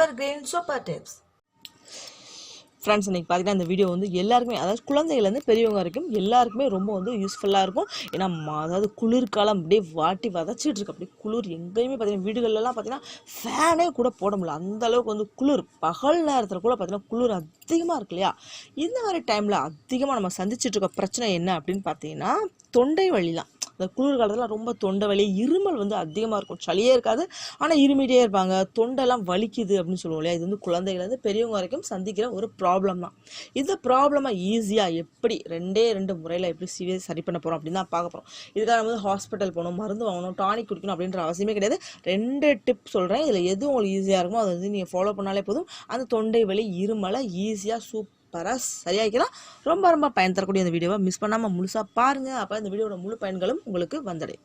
எவர் green super tips friends இன்றைக்கி பார்த்தீங்கன்னா இந்த வீடியோ வந்து எல்லாருக்குமே அதாவது குழந்தைகள்லேருந்து பெரியவங்க வரைக்கும் எல்லாருக்குமே ரொம்ப வந்து யூஸ்ஃபுல்லாக இருக்கும். ஏன்னா அதாவது குளிர்காலம் அப்படியே வாட்டி வதச்சிட்டு இருக்கு. அப்படியே குளிர். எங்கேயுமே பார்த்தீங்கன்னா வீடுகள்லாம் பார்த்தீங்கன்னா ஃபேனே கூட போட முடியல. அந்த அளவுக்கு வந்து குளிர். பகல் நேரத்தில் கூட பார்த்தீங்கன்னா குளிர் அதிகமாக இருக்கு இல்லையா? இந்த மாதிரி டைமில் அதிகமாக நம்ம சந்திச்சிட்டு இருக்க பிரச்சனை என்ன அப்படின்னு பார்த்தீங்கன்னா தொண்டை வலி தான் இந்த குளிர் காலத்தில் ரொம்ப தொண்டை வலி இருமல் வந்து அதிகமாக இருக்கும். சளியே இருக்காது ஆனால் இருமிட்டே இருப்பாங்க. தொண்டெல்லாம் வலிக்குது அப்படின்னு சொல்லுவோம் இல்லையா? இது வந்து குழந்தைகள்லேருந்து பெரியவங்க வரைக்கும் சந்திக்கிற ஒரு ப்ராப்ளம் தான். இந்த ப்ராப்ளமாக ஈஸியாக எப்படி ரெண்டே ரெண்டு முறையில் எப்படி சிவியர் சரி பண்ண போகிறோம் அப்படின்னு தான் பார்க்க போகிறோம் இதுக்காக நம்ம வந்து ஹாஸ்பிட்டல் போகணும் மருந்து வாங்கணும் டானிக் குடிக்கணும் அப்படின்ற அவசியமே கிடையாது. ரெண்டு டிப் சொல்கிறேன் இதில் எது உங்களுக்கு ஈஸியாக இருக்குமோ அதை வந்து நீங்கள் ஃபாலோ பண்ணாலே போதும். அந்த தொண்டை வலி இருமலை ஈஸியாக சூப்பராக சரியாகிக்கலாம் ரொம்ப ரொம்ப பயன் தரக்கூடிய இந்த வீடியோவை மிஸ் பண்ணாமல் முழுசாக பாருங்கள் அப்போ இந்த வீடியோட முழு பயன்களும் உங்களுக்கு வந்தடையும்.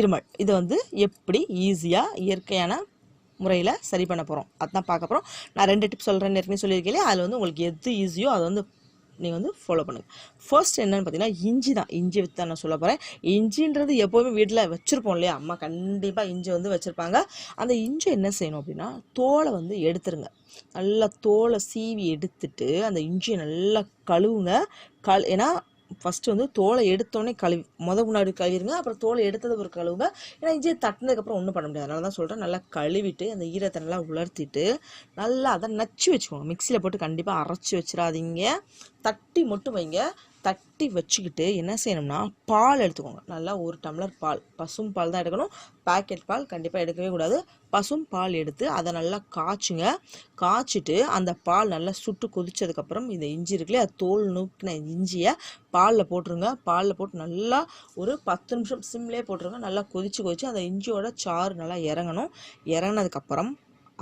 இருமல். இது வந்து எப்படி ஈஸியாக இயற்கையான முறையில் சரி பண்ண போகிறோம் அதான் பார்க்க போகிறோம் நான் ரெண்டு டிப்ஸ் சொல்கிறேன் ஏற்கனவே சொல்லியிருக்கேன் இல்லையா? அதில் வந்து உங்களுக்கு எது ஈஸியோ அதை வந்து நீங்கள் வந்து ஃபாலோ பண்ணுங்கள் ஃபர்ஸ்ட் என்னன்னு பார்த்தீங்கன்னா இஞ்சி தான். இஞ்சி வித்து தான் நான் சொல்ல போகிறேன் இஞ்சின்றது எப்போவுமே வீட்டில் வச்சுருப்போம் இல்லையா? அம்மா கண்டிப்பாக இஞ்சி வந்து வச்சுருப்பாங்க. அந்த இஞ்சி என்ன செய்யணும் அப்படின்னா தோலை வந்து எடுத்துருங்க. நல்லா தோலை சீவி எடுத்துட்டு அந்த இஞ்சியை நல்லா கழுவுங்க. கல் ஏன்னா ஃபஸ்ட்டு வந்து தோலை எடுத்தோடனே கழுவி முத முன்னாடி கழுவிடுங்க அப்புறம் தோலை எடுத்தது ஒரு கழுவுங்க. ஏன்னா இஞ்சியை தட்டினதுக்கப்புறம் ஒன்றும் பண்ண முடியாது. அதனால தான் சொல்கிறேன் நல்லா கழுவிட்டு அந்த ஈரத்தை நல்லா உலர்த்திட்டு நல்லா அதை நச்சு வச்சுக்கோங்க. மிக்சியில் போட்டு கண்டிப்பாக அரைச்சி வச்சிடாதீங்க. தட்டி மட்டும் வைங்க. தட்டி வச்சுக்கிட்டு என்ன செய்யணும்னா பால் எடுத்துக்கோங்க. நல்லா ஒரு டம்ளர் பால். பசும் பால் தான் எடுக்கணும். பாக்கெட் பால் கண்டிப்பாக எடுக்கவே கூடாது. பசும் பால் எடுத்து அதை நல்லா காய்ச்சுங்க. காய்ச்சிட்டு அந்த பால் நல்லா சுட்டு கொதிச்சதுக்கப்புறம் இந்த இஞ்சி இருக்குல்லையா தோல் நூக்கின இஞ்சியை பாலில் போட்டுருங்க. பாலில் போட்டு நல்லா ஒரு பத்து நிமிஷம் சிம்லேயே போட்டுருங்க. நல்லா கொதிச்சு கொதிச்சு அந்த இஞ்சியோட சாறு நல்லா இறங்கணும். இறங்கினதுக்கப்புறம்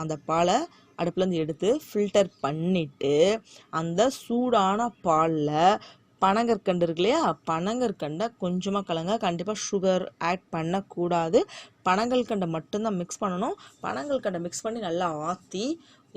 அந்த பாலை அடுப்புலேருந்து எடுத்து ஃபில்டர் பண்ணிவிட்டு அந்த சூடான பாலில் பனங்கற்கண்டு இருக்கு இல்லையா? பனங்கற்கண்டை கொஞ்சமாக கலங்க கண்டிப்பாக சுகர் ஆட் பண்ணக்கூடாது. பனங்கற்கண்டை மட்டும்தான் மிக்ஸ் பண்ணணும். பனங்கற்கண்டை மிக்ஸ் பண்ணி நல்லா ஆற்றி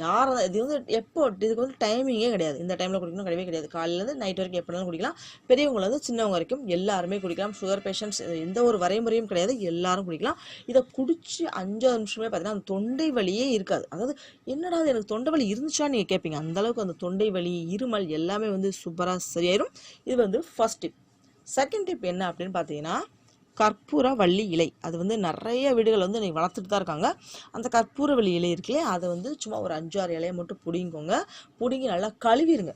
யார் இது வந்து எப்போ இதுக்கு வந்து டைமிங்கே கிடையாது. இந்த டைமில் குடிக்கணும் கிடையவே கிடையாது. காலையிலேருந்து நைட் வரைக்கும் எப்போனாலும் குடிக்கலாம். பெரியவங்கள வந்து சின்னவங்க வரைக்கும் எல்லாருமே குடிக்கலாம். சுகர் பேஷண்ட்ஸ் எந்த ஒரு வரைமுறையும் கிடையாது. எல்லாரும் குடிக்கலாம். இதை குடிச்சு அஞ்சாறு நிமிஷமே பார்த்தீங்கன்னா அந்த தொண்டை வலியே இருக்காது. அதாவது என்னடா எனக்கு தொண்டை வலி இருந்துச்சான்னு நீங்கள் கேட்பீங்க அந்த அளவுக்கு அந்த தொண்டை வலி இருமல் எல்லாமே வந்து சூப்பராக சரியாயிரும். இது வந்து ஃபர்ஸ்ட் டிப் செகண்ட் டிப் என்ன அப்படின்னு பார்த்தீங்கன்னா கற்பூர வள்ளி இலை. அது வந்து நிறைய வீடுகள் வந்து நீங்கள் வளர்த்துட்டு தான் இருக்காங்க. அந்த கற்பூர வள்ளி இலை இருக்குல்லையே அதை வந்து சும்மா ஒரு அஞ்சாறு இலையை மட்டும் பிடிங்கோங்க பிடுங்கி நல்லா கழுவிடுங்க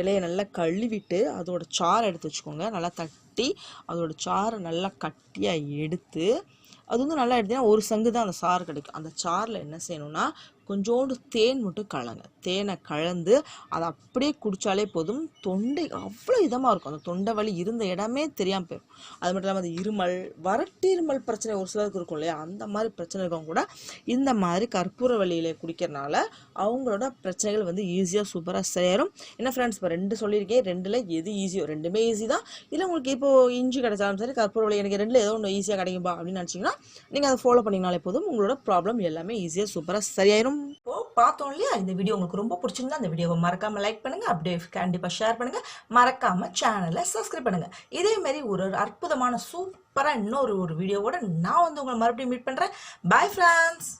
இலையை நல்லா கழுவிட்டு அதோட சாறை எடுத்து வச்சுக்கோங்க. நல்லா தட்டி அதோட சாறை நல்லா கட்டியாக எடுத்து அது வந்து நல்லா எடுத்தீங்கன்னா ஒரு சங்கு தான் அந்த சாறு கிடைக்கும். அந்த சாறில் என்ன செய்யணும்னா கொஞ்சோண்டு தேன் மட்டும் கலங்க. தேனை கலந்து அதை அப்படியே குடித்தாலே போதும். தொண்டை அவ்வளோ இதமாக இருக்கும். அந்த தொண்டை வலி இருந்த இடமே தெரியாமல் போயிடும். அது மட்டும் இல்லாமல் அந்த இருமல் வறட்டு இருமல் பிரச்சனை ஒரு சிலருக்கு இருக்கும் இல்லையா? அந்த மாதிரி பிரச்சனை இருக்கவங்க கூட இந்த மாதிரி கற்பூர வழியில் குடிக்கிறனால அவங்களோட பிரச்சனைகள் வந்து ஈஸியாக சூப்பராக சேரும். என்ன ஃப்ரெண்ட்ஸ் இப்போ ரெண்டு சொல்லியிருக்கேன். ரெண்டில் எது ஈஸியோ ரெண்டுமே ஈஸி தான். இல்லை உங்களுக்கு இப்போ இஞ்சி கிடைச்சாலும் சரி கற்பூர வழி எனக்கு ரெண்டில் ஏதோ ஒன்று ஈஸியாக கிடைக்கும்பா அப்படின்னு நினச்சிங்கன்னா நீங்கள் அதை ஃபாலோ பண்ணிங்கனாலே போதும். உங்களோட ப்ராப்ளம் எல்லாமே ஈஸியாக சூப்பராக சரியாயிரும். பார்த்தோம் இல்லையா? இந்த வீடியோ உங்களுக்கு ரொம்ப பிடிச்சிருந்தா அந்த வீடியோவை மறக்காம லைக் பண்ணுங்க. அப்படியே கண்டிப்பா ஷேர் பண்ணுங்க. மறக்காம சேனலை சப்ஸ்கிரைப் பண்ணுங்க. இதே மாதிரி ஒரு ஒரு அற்புதமான சூப்பரா இன்னொரு ஒரு வீடியோவோட நான் வந்து உங்களை மறுபடியும் மீட் பண்றேன். Bye friends